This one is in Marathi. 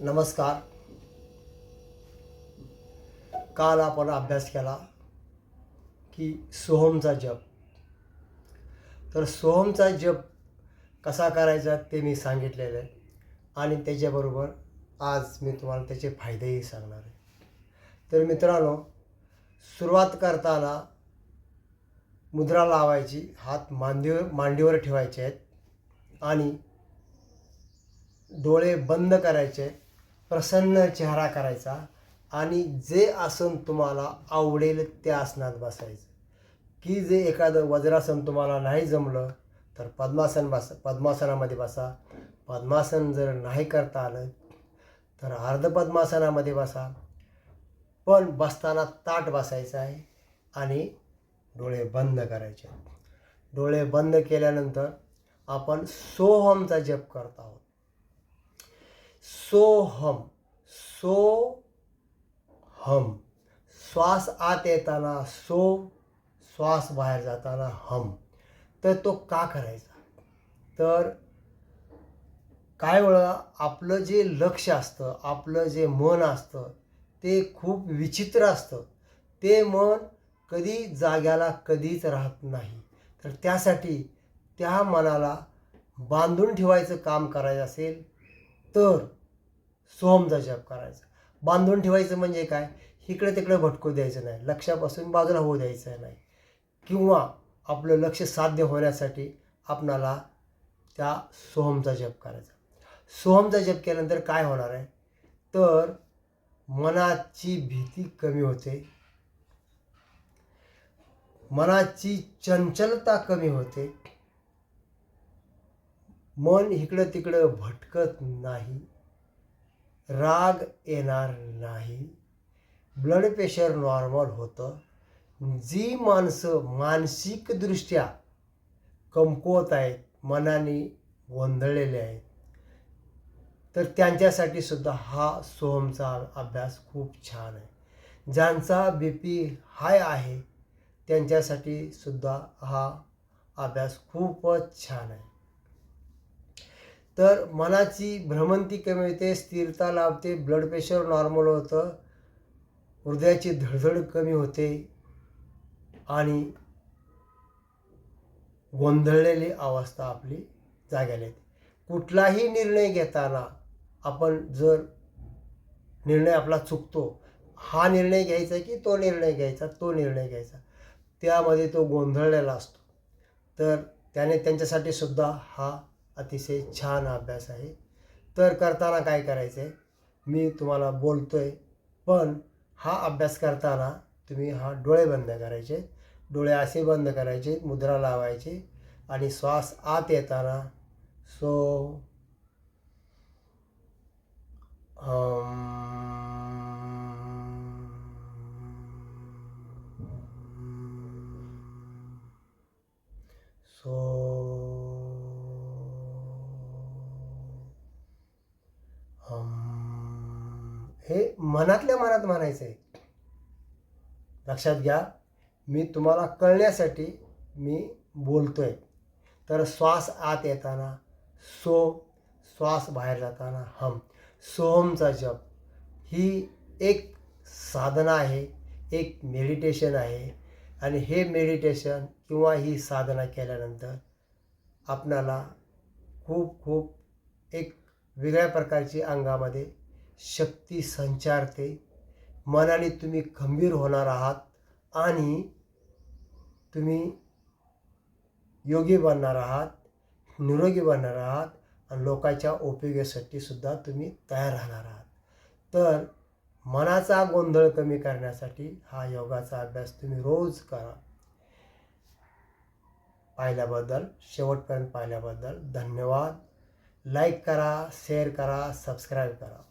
नमस्कार. काल आपण अभ्यास केला की सोहमचा जप. तर सोहमचा जप कसा करायचा ते मी सांगितलेलं आहे. आणि त्याच्याबरोबर आज मी तुम्हाला त्याचे फायदेही सांगणार आहे. तर मित्रांनो सुरुवात करताना मुद्रा लावायची हात मांडीवर मांडीवर ठेवायचे आहेत आणि डोळे बंद करायचे प्रसन्न चेहरा करायचा आणि जे आसन तुम्हाला आवडेल त्या आसनात बसायचं. की जे एखादं वज्रासन तुम्हाला नाही जमलं तर पद्मासन बस पद्मासनामध्ये बसा. पद्मासन जर नाही करता आलं तर अर्ध पद्मासनामध्ये बसा. पण बसताना ताट बसायचं आहे आणि डोळे बंद करायचे. डोळे बंद केल्यानंतर आपण सोहमचा जप करत आहोत. सोहम सो हम श्वास आत येताना सो श्वास बाहेर जाताना हम. तर तो का करायचा? तर काय वेळा आपलं जे लक्ष असतं आपलं जे मन असतं ते खूप विचित्र असतं. ते मन कधी जाग्याला कधीच राहत नाही. तर त्यासाठी त्या मनाला बांधून ठेवायचं काम करायचं असेल तर सोहमचा जप करायचा. बांधून ठेवायचं म्हणजे काय? इकडे तिकडे भटकू द्यायचं नाही. लक्षापासून बाजूला होऊ द्यायचं नाही. किंवा आपलं लक्ष साध्य होण्यासाठी आपणाला त्या सोहमचा जप करायचा. सोहमचा जप केल्यानंतर काय होणार आहे? तर मनाची भीती कमी होते. मनाची चंचलता कमी होते. मन इकडं तिकडं भटकत नाही. राग येणार नाही. ब्लड प्रेशर नॉर्मल होतं. जी माणसं मानसिकदृष्ट्या कमकुवत आहेत मनाने गोंधळलेले आहेत तर त्यांच्यासाठी सुद्धा हा सोहमचा अभ्यास खूप छान आहे. ज्यांचा बी पी हाय आहे त्यांच्यासाठी सुद्धा हा अभ्यास खूपच छान आहे. तर मनाची भ्रमंती कमी होते स्थिरता लाभते ब्लड प्रेशर नॉर्मल होतं हृदयाची धडधड कमी होते आणि गोंधळलेली अवस्था आपली जाग्याला येते. कुठलाही निर्णय घेताना आपण जर निर्णय आपला चुकतो हा निर्णय घ्यायचा की तो निर्णय घ्यायचा तो निर्णय घ्यायचा त्यामध्ये तो गोंधळलेला असतो. तर त्याने त्यांच्यासाठी सुद्धा हा अतिशय छान अभ्यास आहे. तर करताना काय करायचं आहे मी तुम्हाला बोलतो आहे पण हा अभ्यास करताना तुम्ही हा डोळे बंद करायचे. डोळे असे बंद करायचे मुद्रा लावायचे आणि श्वास आत येताना सो सो हे मनातल्या मनात म्हणायचं आहे लक्षात घ्या मी तुम्हाला कळण्यासाठी मी बोलतोय. तर श्वास आत येताना सोम श्वास बाहेर जाताना हम. सोहमचा जप ही एक साधना आहे एक मेडिटेशन आहे. आणि हे मेडिटेशन किंवा ही साधना केल्यानंतर आपणाला खूप खूप एक वेगळ्या प्रकारची अंगामध्ये शक्ती संचारते. मनाने तुम्ही खंबीर होणार आहात आणि तुम्ही योगी बनणार आहात निरोगी बनणार आहात आणि लोकांच्या उपयोगासाठी सुद्धा तुम्ही तयार राहणार आहात. तर मनाचा गोंधळ कमी करण्यासाठी हा योगाचा अभ्यास तुम्ही रोज करा. पाहिल्याबद्दल शेवटपर्यंत पाहिल्याबद्दल धन्यवाद. लाईक करा शेअर करा सबस्क्राईब करा.